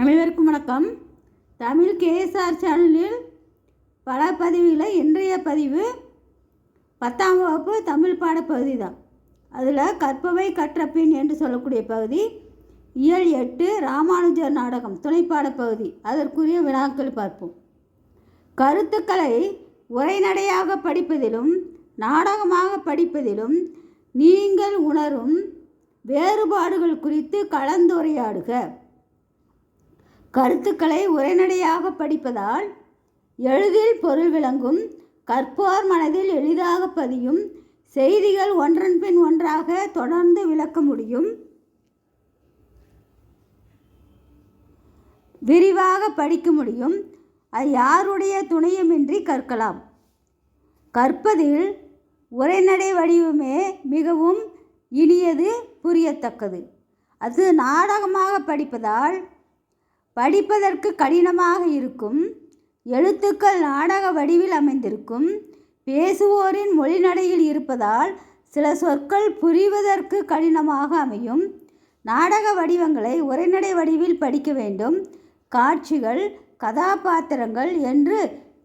அனைவருக்கும் வணக்கம். தமிழ் கேஎஸ்ஆர் சேனலில் பல பதிவுகளை இன்றைய பதிவு பத்தாம் வகுப்பு தமிழ் பாடப்பகுதி தான். அதில் கற்பவை கற்றப்பின் என்று சொல்லக்கூடிய பகுதி இயல் எட்டு ராமானுஜர் நாடகம் துணைப்பாடப் பகுதி. அதற்குரிய வினாக்கள் பார்ப்போம். கருத்துக்களை உரைநடையாக படிப்பதிலும் நாடகமாக படிப்பதிலும் நீங்கள் உணரும் வேறுபாடுகள் குறித்து கலந்துரையாடுக. கருத்துக்களை உரைநடையாக படிப்பதால் எளிதில் பொருள் விளங்கும் கற்போர் மனதில் எளிதாக பதியும் செய்திகள் ஒன்றன் பின் ஒன்றாக தொடர்ந்து விளக்க முடியும். விரிவாக படிக்க முடியும். அது யாருடைய துணையுமின்றி கற்கலாம். கற்பதில் உரைநடை வடிவமே மிகவும் இனியது புரியத்தக்கது. அது நாடகமாக படிப்பதால் படிப்பதற்கு கடினமாக இருக்கும். எழுத்துக்கள் நாடக வடிவில் அமைந்திருக்கும். பேசுவோரின் மொழிநடையில் இருப்பதால் சில சொற்கள் புரிவதற்கு கடினமாக அமையும். நாடக வடிவங்களை உரைநடை வடிவில் படிக்க வேண்டும். காட்சிகள் கதாபாத்திரங்கள் என்று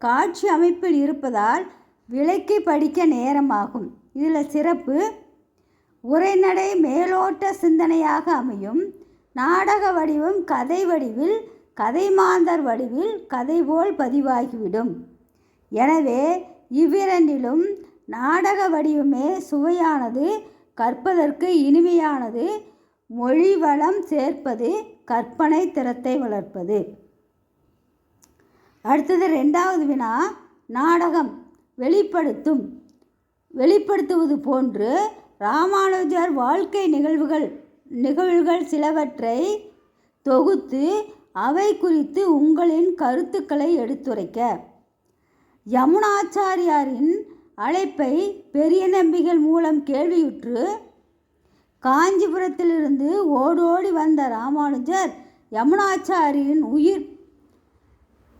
காட்சி அமைப்பில் இருப்பதால் விலக்கி படிக்க நேரமாகும். இதில் சிறப்பு உரைநடை மேலோட்ட சிந்தனையாக அமையும். நாடக வடிவம் கதை வடிவில் கதை மாந்தர் வடிவில் கதை போல் பதிவாகிவிடும். எனவே இவ்விரண்டிலும் நாடக வடிவமே சுவையானது கற்பதற்கு இனிமையானது மொழி வளம் சேர்ப்பது கற்பனை திறத்தை வளர்ப்பது. அடுத்தது ரெண்டாவது வினா நாடகம் வெளிப்படுத்தும் வெளிப்படுத்துவது போன்று ராமானுஜர் வாழ்க்கை நிகழ்வுகள் நிகழ்வுகள் சிலவற்றை தொகுத்து அவை குறித்து உங்களின் கருத்துக்களை எடுத்துரைக்க. யமுனாச்சாரியாரின் அழைப்பை பெரிய நம்பிகள் மூலம் கேள்வியுற்று காஞ்சிபுரத்திலிருந்து ஓடோடி வந்த ராமானுஜர் யமுனாச்சாரியின் உயிர்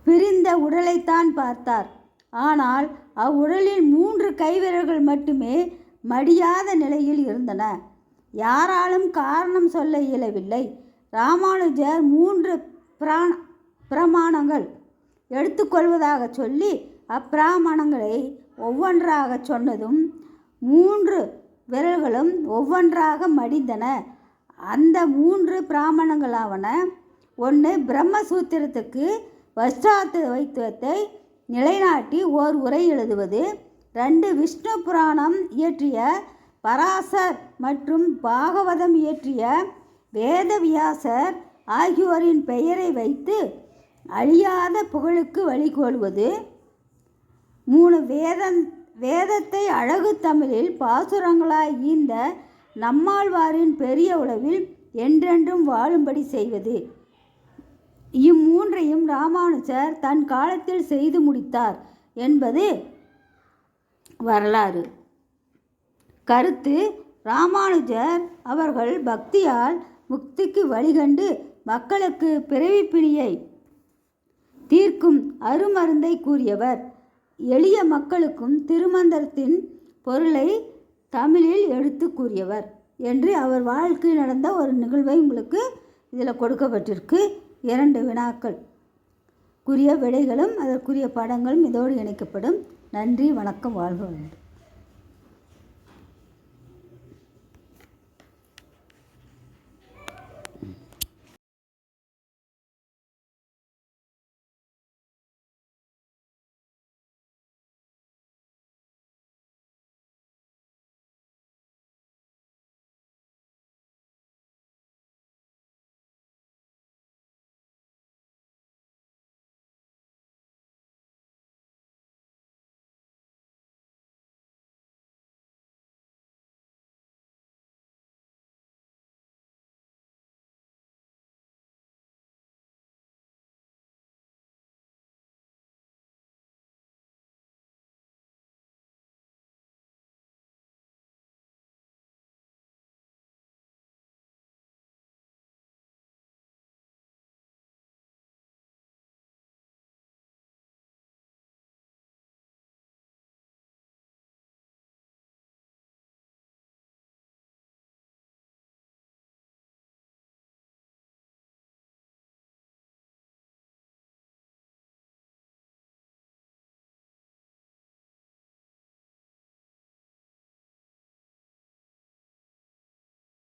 பிரிந்த உடலைத்தான் பார்த்தார். ஆனால் அவ்வுடலில் மூன்று கைவிரல்கள் மட்டுமே மடியாத நிலையில் இருந்தன. யாராலும் காரணம் சொல்ல இயலவில்லை. ராமானுஜர் மூன்று பிராண பிரமாணங்கள் எடுத்துக்கொள்வதாக சொல்லி அப்பிராமணங்களை ஒவ்வொன்றாக சொன்னதும் மூன்று விரல்களும் ஒவ்வொன்றாக மடிந்தன. அந்த மூன்று பிராமணங்களாவன ஒன்று பிரம்மசூத்திரத்துக்கு வஷ்டாத்த வைத்துவத்தை நிலைநாட்டி ஓர் உரை எழுதுவது ரெண்டு விஷ்ணு புராணம் இயற்றிய பராசர் மற்றும் பாகவதம் இயற்றிய வேதவியாசர் ஆகியோரின் பெயரை வைத்து அழியாத புகழுக்கு வழிகோள்வது மூணு வேதம் வேதத்தை அழகு தமிழில் பாசுரங்களாய் ஈந்த நம்மாழ்வாரின் பெரிய உளவில் என்றென்றும் வாழும்படி செய்வது. இம்மூன்றையும் ராமானுஜர் தன் காலத்தில் செய்து முடித்தார் என்பது வரலாறு. கருத்து ராமானுஜர் அவர்கள் பக்தியால் முக்திக்கு வழிகண்டு மக்களுக்கு பிறவிப்பிணியை தீர்க்கும் அருமருந்தை கூறியவர். எளிய மக்களுக்கும் திருமந்திரத்தின் பொருளை தமிழில் எடுத்து கூறியவர் என்று அவர் வாழ்க்கையில் நடந்த ஒரு நிகழ்வை உங்களுக்கு இதில் கொடுக்கப்பட்டிருக்கு. இரண்டு வினாக்கள். குறிய விடைகளும் அதற்குரிய படங்களும் இதோடு இணைக்கப்படும். நன்றி வணக்கம் வாழ்க வேண்டும்